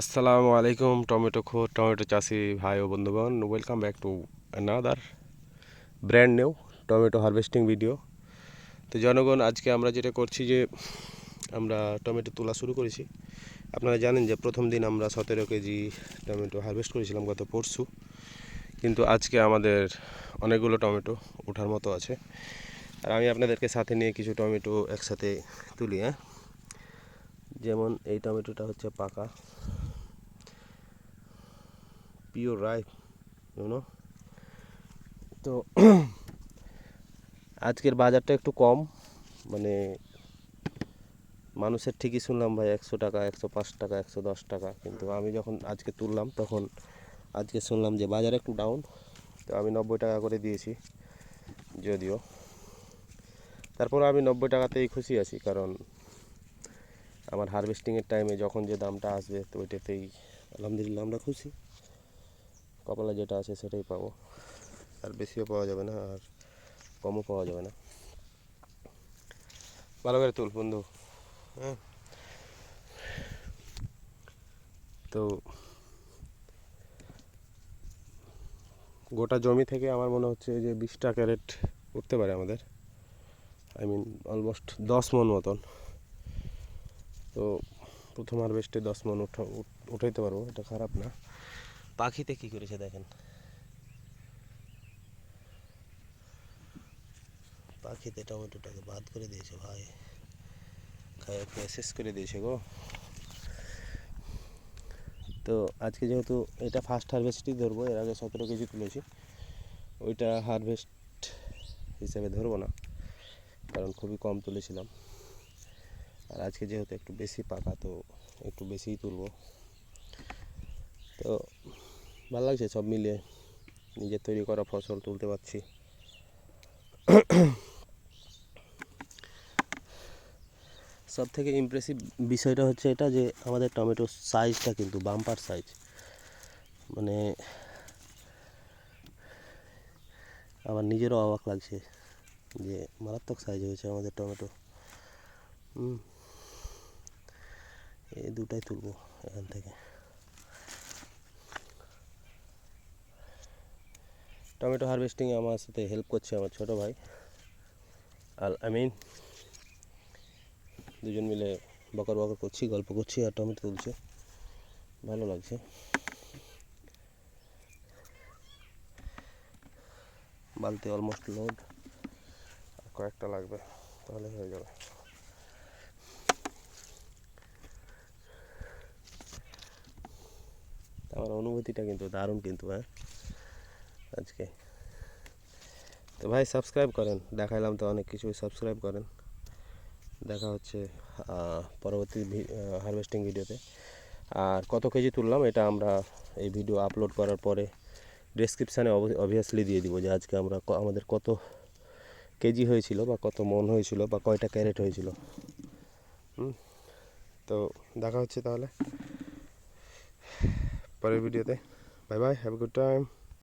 আসসালামু আলাইকুম, টমেটো খো, টমেটো চাষি ভাই ও বন্ধুগণ। Welcome back to another brand new tomato harvesting video তো জনগণ, আজকে আমরা যেটা করছি যে, আমরা টমেটো তোলা শুরু করেছি। আপনারা জানেন যে প্রথম দিন আমরা সতেরো কেজি টমেটো হারভেস্ট করেছিলাম গত পরশু। কিন্তু আজকে আমাদের অনেকগুলো টমেটো ওঠার মতো আছে। আর আমি আপনাদেরকে সাথে নিয়ে কিছু টমেটো একসাথে তুলি হ্যাঁ? যেমন এই টমেটোটা হচ্ছে পাকা। পিওর রাইপ ইউনো তো আজকের বাজারটা একটু কম মানে মানুষের ঠিকই শুনলাম ভাই একশো টাকা, একশো পাঁচ টাকা, একশো দশ টাকা। কিন্তু আমি যখন আজকে তুললাম, তখন আজকে শুনলাম যে বাজার একটু ডাউন তো আমি নব্বই টাকা করে দিয়েছি যদিও। তারপর আমি নব্বই টাকাতেই খুশি আছি, কারণ আমার হারভেস্টিংয়ের টাইমে যখন যে দামটা আসবে, তো ওইটাতেই আলহামদুলিল্লাহ আমরা খুশি। কপালে যেটা আছে সেটাই পাবো। আর বেশিও পাওয়া যাবে না, আর কমও পাওয়া যাবে না। ভালো করে তুল বন্ধু। হ্যাঁ। তো গোটা জমি থেকে আমার মনে হচ্ছে যে বিশটা ক্যারেট উঠতে পারে আমাদের। আই মিন অলমোস্ট দশ মন মতন। তো প্রথম হারভেস্টে দশ মন উঠা উঠ- উঠাইতে পারব, এটা খারাপ না। পাখিতে কি করেছে দেখেন? পাখিতে টমেটোটাকে বাদ করে দিয়েছে ভাই। খায় শেষ করে দিয়েছে গো। তো আজকে যেহেতু এটা ফার্স্ট হারভেস্টই ধরবো, এর আগে সতেরো কেজি তুলেছি। ওইটা হারভেস্ট হিসেবে ধরবো না, কারণ খুবই কম তুলেছিলাম। আর আজকে যেহেতু একটু বেশি পাকা, তো একটু বেশিই তুলবো। তো ভালো লাগছে সব মিলিয়ে। নিজের তৈরি করা ফসল তুলতে পারছি। সব থেকে ইমপ্রেসিভ বিষয়টা হচ্ছে এটা যে, আমাদের টমেটোর সাইজটা কিন্তু বাম্পার সাইজ মানে আমার নিজেরও অবাক লাগছে যে, মারাত্মক সাইজ হয়েছে আমাদের টমেটো এই দুটাই তুলবো এখান থেকে। টমেটো হারভেস্টিংয়ে আমার সাথে হেল্প করছে আমার ছোট ভাই। আল আমিন দুজন মিলে বকর বকর করছি, গল্প করছি আর টমেটো তুলছে। ভালো লাগছে। বালতি অলমোস্ট লোড আর কয়েকটা লাগবে, তাহলে হয়ে যাবে। আমার অনুভূতিটা কিন্তু দারুণ কিন্তু হ্যাঁ? আজকে। তো ভাই সাবস্ক্রাইব করেন। দেখাইলাম তো অনেক কিছুই সাবস্ক্রাইব করেন। দেখা হচ্ছে পরবর্তী হারভেস্টিং ভিডিওতে আর কত কেজি তুললাম, এটা আমরা এই ভিডিও আপলোড করার পরে ডেসক্রিপশানে অবভিয়াসলি দিয়ে দিব যে আজকে আমরা আমাদের কত কেজি হয়েছিল বা কত মন হয়েছিল বা কয়টা ক্যারেট হয়েছিল। তো দেখা হচ্ছে তাহলে। পরের ভিডিওতে bye bye have a good time